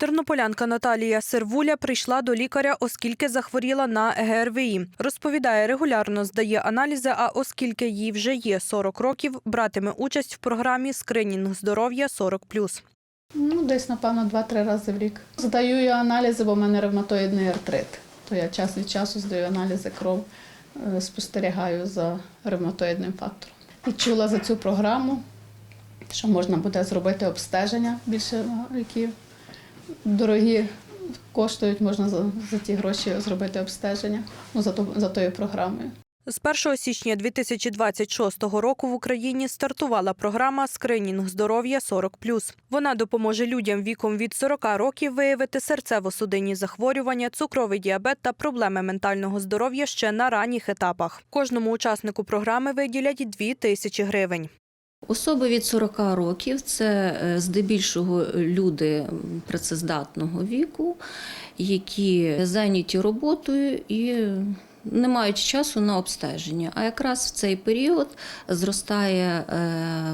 Тернополянка Наталія Сервуля прийшла до лікаря, оскільки захворіла на ГРВІ. Розповідає, регулярно здає аналізи, а оскільки їй вже є 40 років, братиме участь в програмі «Скринінг здоров'я 40+.» Ну, десь, напевно, два-три рази в рік. Здаю я аналізи, бо в мене ревматоїдний артрит. То я час від часу здаю аналізи кров, е, спостерігаю за ревматоїдним фактором. І чула за цю програму, що можна буде зробити обстеження більше, які дорогі коштують, можна за, за ті гроші зробити обстеження ну, за, за тою програмою. З 1 січня 2026 року в Україні стартувала програма «Скринінг здоров'я 40+.» Вона допоможе людям віком від 40 років виявити серцево-судинні захворювання, цукровий діабет та проблеми ментального здоров'я ще на ранніх етапах. Кожному учаснику програми виділять 2 тисячі гривень. Особи від 40 років це е, здебільшого люди працездатного віку, які зайняті роботою і не мають часу на обстеження. А якраз в цей період зростає е,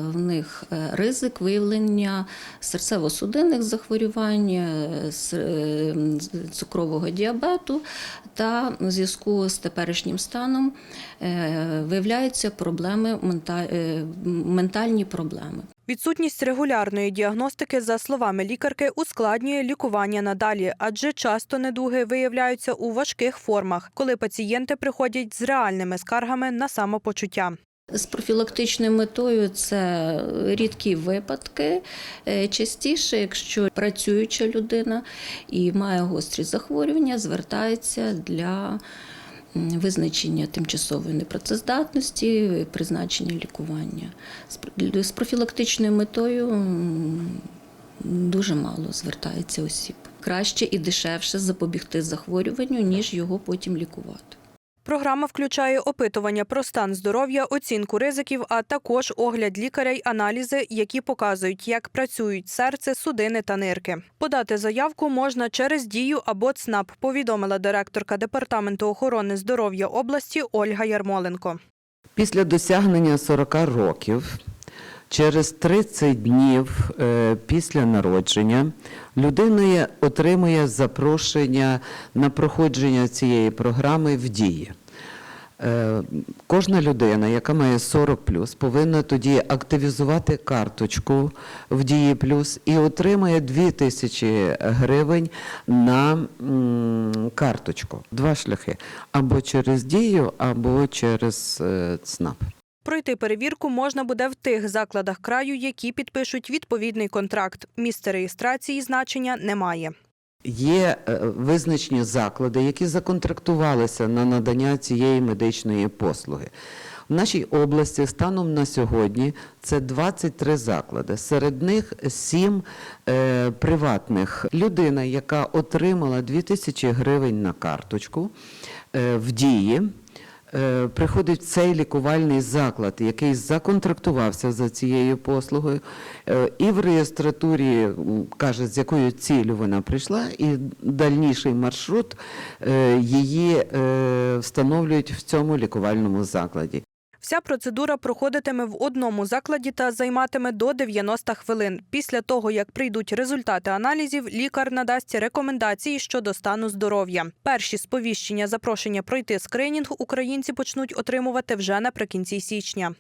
в них е, ризик виявлення серцево-судинних захворювань, е, цукрового діабету, та в зв'язку з теперішнім станом виявляються проблеми мента- ментальні проблеми. Відсутність регулярної діагностики, за словами лікарки, ускладнює лікування надалі, адже часто недуги виявляються у важких формах, коли пацієнти приходять з реальними скаргами на самопочуття. З профілактичною метою це рідкі випадки. Е, Частіше, якщо працююча людина і має гострі захворювання, звертається для визначення тимчасової непрацездатності, призначення лікування. З профілактичною метою дуже мало звертається осіб. Краще і дешевше запобігти захворюванню, ніж його потім лікувати. Програма включає опитування про стан здоров'я, оцінку ризиків, а також огляд лікаря й аналізи, які показують, як працюють серце, судини та нирки. Подати заявку можна через дію або ЦНАП, повідомила директорка департаменту охорони здоров'я області Ольга Ярмоленко. Після досягнення 40 років, через 30 днів е, після народження, людина отримує запрошення на проходження цієї програми в дії. Е, Кожна людина, яка має 40 повинна тоді активізувати карточку в дії плюс і отримає 2 тисячі гривень на карточку. Два шляхи: або через дію, або через е, ЦНАП. Пройти перевірку можна буде в тих закладах краю, які підпишуть відповідний контракт. Місце реєстрації значення немає. Є е, визначені заклади, які законтрактувалися на надання цієї медичної послуги. В нашій області станом на сьогодні це 23 заклади. Серед них 7 е, приватних. Людина, яка отримала 2000 гривень на карточку е, в дії, приходить в цей лікувальний заклад, який законтрактувався за цією послугою, е, і в реєстратурі каже, з якою ціллю вона прийшла, і дальніший маршрут е, її е, встановлюють в цьому лікувальному закладі. Вся процедура проходитиме в одному закладі та займатиме до 90 хвилин. Після того, як прийдуть результати аналізів, лікар надасть рекомендації щодо стану здоров'я. Перші сповіщення запрошення пройти скринінг українці почнуть отримувати вже наприкінці січня.